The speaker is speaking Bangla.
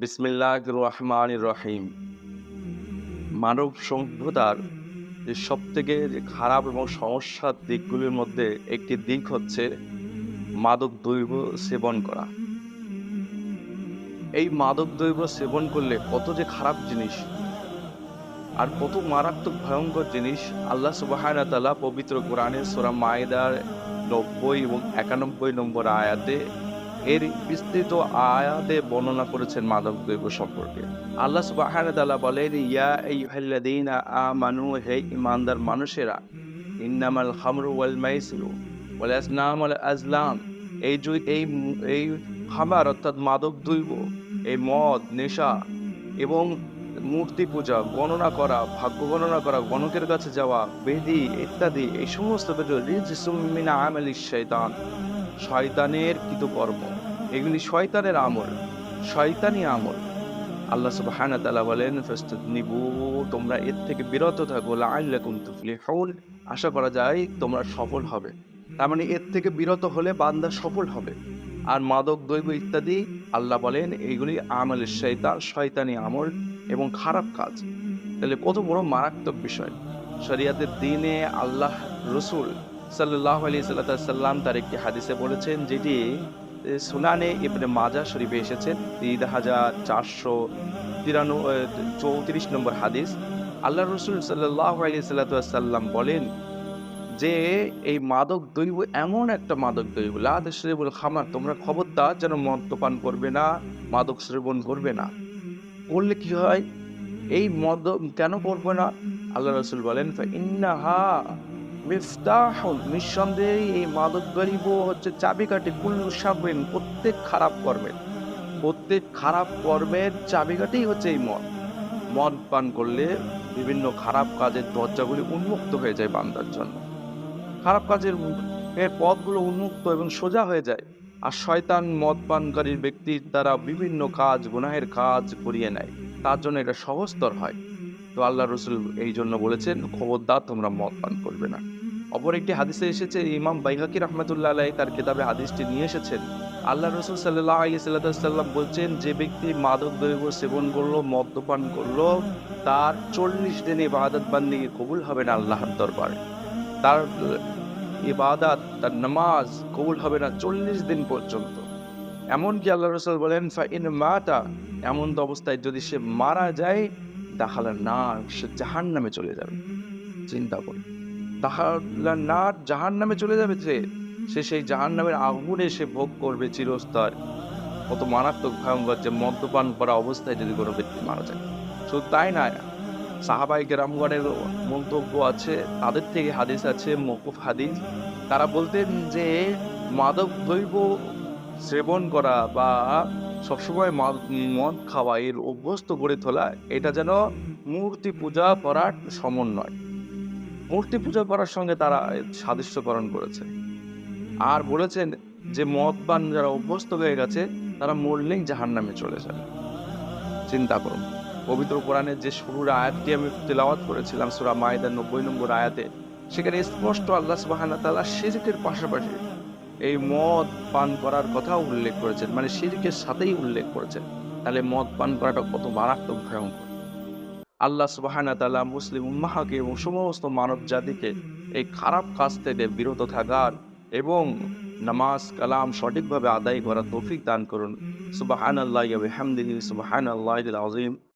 বিসমিল্লাহ রহমান রহিম। মানব সভ্যতার যে সব থেকে খারাপ এবং সমস্যার দিকগুলির মধ্যে একটি দিক হচ্ছে মাদক দ্রব্য সেবন করা। এই মাদক দ্রব্য সেবন করলে কত যে খারাপ জিনিস আর কত মারাত্মক ভয়ঙ্কর জিনিস আল্লাহ সুবাহ পবিত্র কোরআনের সোরা মায়েদার নব্বই এবং একানব্বই নম্বর আয়াতে এর বিস্তৃত আয়াতে বর্ণনা করেছেন মাদক দ্রব্য সম্পর্কে। আল্লাহ সুবাহ বলেন, ইয়া আইয়ুহাল্লাযীনা আমানু, হে ইমানদার মানুষেরা, ইন্নামাল খামরু ওয়াল মাইসিরু ওয়াল আসনাম ওয়াল আজলাম। এই এই এই খামার অর্থাৎ মাদক দ্রব্য এই মদ, নেশা এবং মূর্তি পূজা, গণনা করা, ভাগ্য গণনা করা, গণকের কাছে যাওয়া, বেদি ইত্যাদি, এই সমস্ত কিছু রিজিসুমিনা আমালি শয়তান শয়তানের কৃতকর্ম এগুলি শয়তানের আমল। শয়তানি আমল। আল্লাহ সুবহান তাআলা বলেন নিবু তোমরা এর থেকে বিরত থাকো, লাআল্লাকুম তুফলিহুন। আশা করা যায় তোমরা সফল হবে। তার মানে এর থেকে বিরত হলে বান্দা সফল হবে। আর মাদক, দ্রব্য ইত্যাদি, আল্লাহ বলেন এইগুলি আমলের শয়তান, শয়তানি আমল এবং খারাপ কাজ। তাহলে কত বড় মারাত্মক বিষয়। শরিয়াতের দিনে আল্লাহ রসুল সাল্লাহ আলী সাল্লাম তার একটি হাদিসে বলেছেন, যেটি সুনানে ইবনে মাজা শরীফে এসেছেন তিন হাজার চারশো তিরানব্বই চৌত্রিশ নম্বর হাদিস। আল্লাহ রসুল সাল্লাহ আলী সাল্লাম বলেন যে, এই মাদক দ্রব্য এমন একটা মাদক দ্রব্য লাদ শরীবুল খামার, তোমরা খবরদার যেন মদ্যপান করবে না, মাদক সেবন করবে না। করলে কি হয়? এই মদ কেন করবে না? আল্লাহ রসুল বলেন ইন্নাহা মিফতাহুন নিঃসন্দেহে এই মাদক দ্রব্য হচ্ছে চাবিকাঠি কুল্লু সাবিন প্রত্যেক খারাপ কর্মের, প্রত্যেক খারাপ কর্মের চাবিকাঠি হচ্ছে এই মদ। মদ পান করলে বিভিন্ন খারাপ কাজের দরজাগুলি উন্মুক্ত হয়ে যায় বান্দার জন্য। খারাপ কাজের পথগুলো উন্মুক্ত এবং সোজা হয়ে যায়। আর শয়তান মদ পানকারীর ব্যক্তির দ্বারা বিভিন্ন কাজ, গুনাহের কাজ করিয়ে নেয়। তার জন্য এটা সহজতর হয়। তো আল্লাহ রসুল এই জন্য বলেছেন, খবরদার তোমরা মদ পান করবে না। অপর একটি হাদিসে এসেছে, ইমাম বাইহাকি রহমতুল্লাহ আলাই তার কিতাবে হাদিসটি নিয়ে এসেছেন। আল্লাহ রসুল সাল্লাহ আলি সাল্লাম বলছেন, যে ব্যক্তি মাদক দ্রব্য সেবন করল, মদ্যপান করল, তার চল্লিশ দিন ইবাদত বান্দি কবুল হবে না আল্লাহর দরবার। তার ইবাদাত, তার নামাজ কবুল হবে না চল্লিশ দিন পর্যন্ত। এমনকি আল্লাহ রসুল বলেন, ফাইন মাতা, এমন তো অবস্থায় যদি সে মারা যায়, তাহলে না সে জাহান নামে চলে যাবে। চিন্তা করে তাহলে না জাহান নামে চলে যাবে সে সে সেই জাহান নামের আগুনে সে ভোগ করবে চিরস্তর। কত মারাত্মক, ভয়ঙ্কর যে মদ্যপান করা অবস্থায় যদি কোনো ব্যক্তি মারা যায়। শুধু তাই না সাহাবাই গ্রামগণের মন্তব্য আছে, তাদের থেকে হাদিস আছে মকুফ হাদিস। তারা বলতেন যে, মাদক দ্রব্য সেবন করা বা সবসময় মদ খাওয়া, এর অভ্যস্ত করে তোলা, এটা যেন মূর্তি পূজা করার সমন্বয়। মূর্তি পূজা করার সঙ্গে তারা সাদৃশ্যকরণ করেছে। আর বলেছেন যে মদ পান যারা অভ্যস্ত হয়ে গেছে, তারা মরলেই জাহান নামে চলে যাবে। চিন্তা করুন, পবিত্র কোরআনের যে শুরুর আয়াতটি আমি তেলাওয়াত করেছিলাম, সুরা মায়েদার নব্বই নম্বর আয়াতে, সেখানে স্পষ্ট আল্লাহ সুবাহানা তালা সিরিকের পাশাপাশি এই মদ পান করার কথাও উল্লেখ করেছেন। মানে সিরিকের সাথেই উল্লেখ করেছেন। তাহলে মদ পান করাটা কত মারাত্মক ভয়ঙ্কর। আল্লাহ সুবাহানা তালা মুসলিম উম্মাহাকে এবং সমস্ত মানব জাতিকে এই খারাপ কাজ থেকে বিরত থাকার এবং নামাজ, কালাম সঠিকভাবে আদায় করার তৌফিক দান করুন। সুবাহান আল্লাহ হামদিন সুবাহান আল্লাহ আজিম